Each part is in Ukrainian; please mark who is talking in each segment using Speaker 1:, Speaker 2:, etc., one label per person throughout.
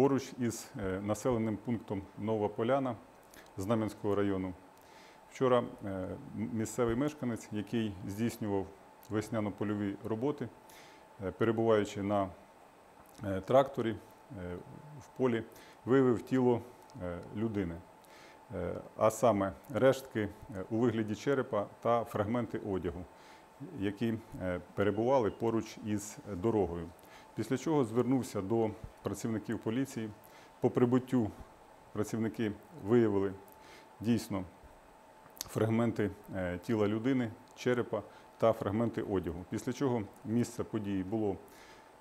Speaker 1: поруч із е, населеним пунктом Нова Поляна Знам'янського району. Вчора е, місцевий мешканець, який здійснював весняно-польові роботи, е, перебуваючи на тракторі в полі, виявив тіло людини, а саме рештки у вигляді черепа та фрагменти одягу, які перебували поруч із дорогою. Після чого звернувся до працівників поліції. По прибуттю працівники виявили дійсно фрагменти е, тіла людини, черепа та фрагменти одягу. Після чого місце події було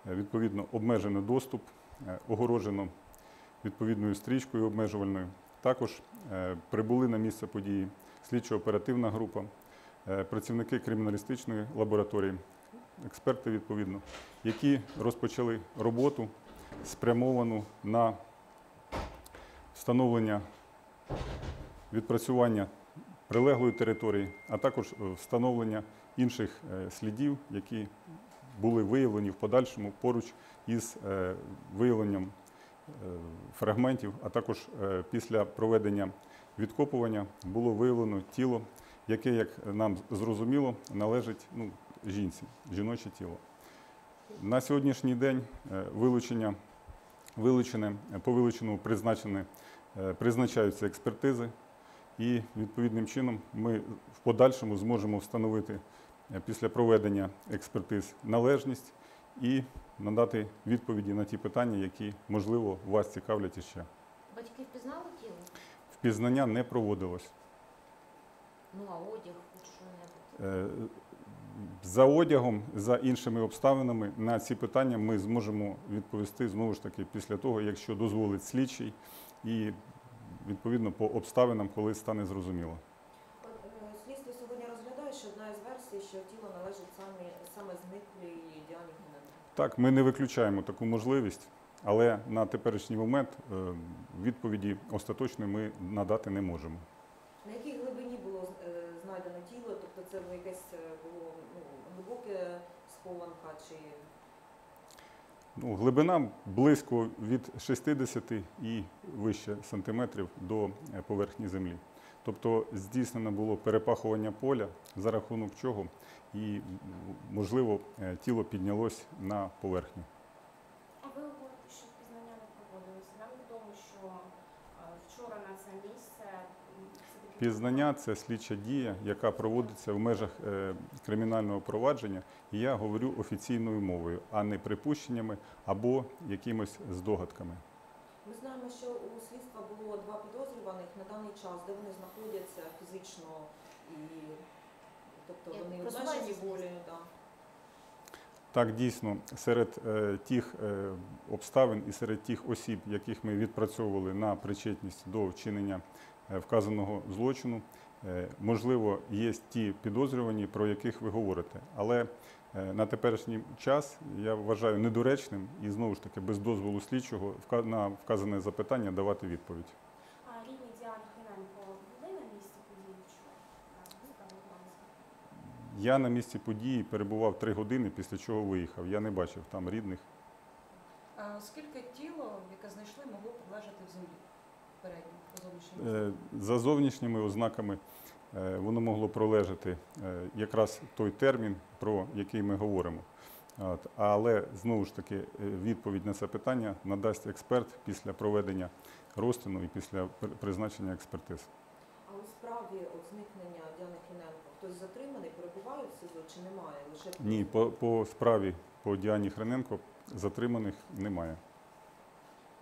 Speaker 1: е, відповідно обмежено доступ, е, огорожено відповідною стрічкою обмежувальною. Також прибули на місце події слідчо-оперативна група, працівники криміналістичної лабораторії, експерти відповідно, які розпочали роботу спрямовану на встановлення відпрацювання прилеглої території, а також е, встановлення інших е, слідів, які були виявлені в подальшому поруч із е, виявленням фрагментів, а також після проведення відкопування було виявлено тіло, яке, як нам зрозуміло, належить ну, жінці, жіноче тіло. На сьогоднішній день е, вилучення, вилучене, по вилученому е, призначаються експертизи, і відповідним чином ми в подальшому зможемо встановити е, після проведення експертиз належність і надати відповіді на ті питання, які, можливо, вас цікавлять іще.
Speaker 2: Батьки впізнали тіло?
Speaker 1: Впізнання не проводилось.
Speaker 2: Ну а одяг, хоч що-небудь.
Speaker 1: За одягом, за іншими обставинами на ці питання ми зможемо відповісти знову ж таки після того, якщо дозволить слідчий, і відповідно по обставинам, коли стане зрозуміло.
Speaker 3: Е, Слідство сьогодні розглядає, що одна із версій, що тіло належить саме, саме зниклій Діані Гненко.
Speaker 1: Так, ми не виключаємо таку можливість, але на теперішній момент е, відповіді остаточної ми надати не можемо.
Speaker 3: Глибині було е, знайдено тіло? Тобто це якесь е, було ну, глибоке схованка чи
Speaker 1: Ну, глибина близько від 60 і вище сантиметрів до е, поверхні землі. Тобто здійснено було перепахування поля, за рахунок чого і, можливо, тіло піднялось на поверхню.
Speaker 4: А ви говорите, що впізнання не проводилося. Нам відомо, що вчора на це місце
Speaker 1: Пізнання це слідча дія, яка проводиться в межах е, кримінального провадження. І я говорю офіційною мовою, а не припущеннями або якимось здогадками.
Speaker 3: ми знаємо, що у слідства було два підозрюваних на даний час, де вони знаходяться фізично і тобто вони обмежені волею.
Speaker 1: Так, дійсно, серед е, тих е, обставин і серед тих осіб, яких ми відпрацьовували на причетність до вчинення е, вказаного злочину, можливо, є ті підозрювані, про яких ви говорите. Але на теперішній час я вважаю недоречним і знову ж таки без дозволу слідчого на вказане запитання давати відповідь.
Speaker 4: А рідні Діани Хриненко були на місці події вчора? Так, ну, там, власне.
Speaker 1: Я на місці події перебував три години, після чого виїхав. Я не бачив там рідних.
Speaker 5: А Оскільки тіло, яке знайшли, могло лежати в землі передньо, по зовнішньому?
Speaker 1: Е, За зовнішніми ознаками е, воно могло пролежати е, якраз той термін, про який ми говоримо. От, Але знову ж таки відповідь на це питання надасть експерт після проведення розтину і після призначення експертиз.
Speaker 3: А у справі зникнення Діани хтось затриманий, перебуває в СИЗО чи немає? Лише
Speaker 1: Ні, по, по справі по Діані Хрененко затриманих немає.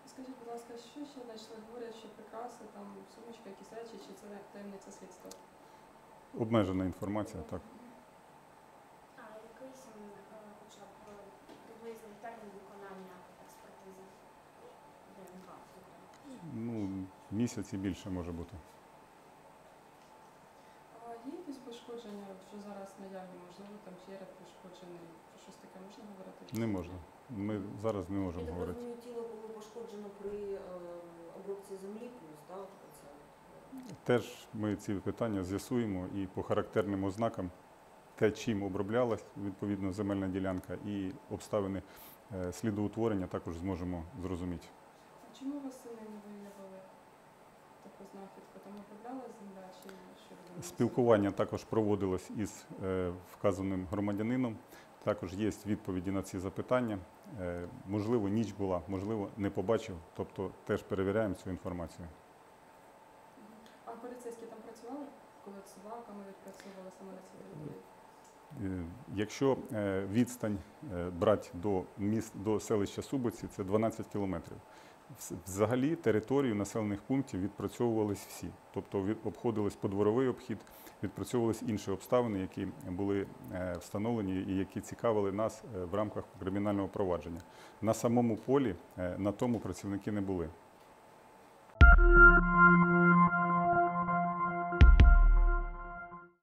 Speaker 6: Скажіть, будь ласка, що ще знайшли? Говорять, що прикраси, там сумочка, якісь речі, чи це таємниця слідства?
Speaker 1: Обмежена інформація, так.
Speaker 4: А якийсь хоча б е, приблизний термін виконання експертизи ДНК?
Speaker 1: Ну, місяць і більше може бути.
Speaker 6: Якісь пошкодження, що зараз наявні, можливо, там череп пошкоджений, про щось таке можна говорити?
Speaker 1: Не можна. Ми зараз не
Speaker 3: Я
Speaker 1: можемо
Speaker 3: так
Speaker 1: говорити.
Speaker 3: розумію, тіло було пошкоджено при е, обробці землі плюс, так? Це
Speaker 1: Теж ми ці питання з'ясуємо і по характерним ознакам те, чим оброблялась відповідно земельна ділянка, і обставини е, слідоутворення також зможемо зрозуміти.
Speaker 6: А чому восени не виявили таку знахідку? Там оброблялась земля чи що?
Speaker 1: Спілкування також проводилось із е, вказаним громадянином. Також є відповіді на ці запитання. Е, Можливо, ніч була, можливо, не побачив. Тобто теж перевіряємо цю інформацію.
Speaker 6: А поліцейські там працювали, коли от собаками відпрацьовували саме на цій території?
Speaker 1: Е, Якщо відстань брати до міст до селища Субоці, це 12 кілометрів. Взагалі територію населених пунктів відпрацьовувались всі, тобто обходились подворовий обхід, відпрацьовувались інші обставини, які були е, встановлені і які цікавили нас е, в рамках кримінального провадження. На самому полі е, на тому працівники не були.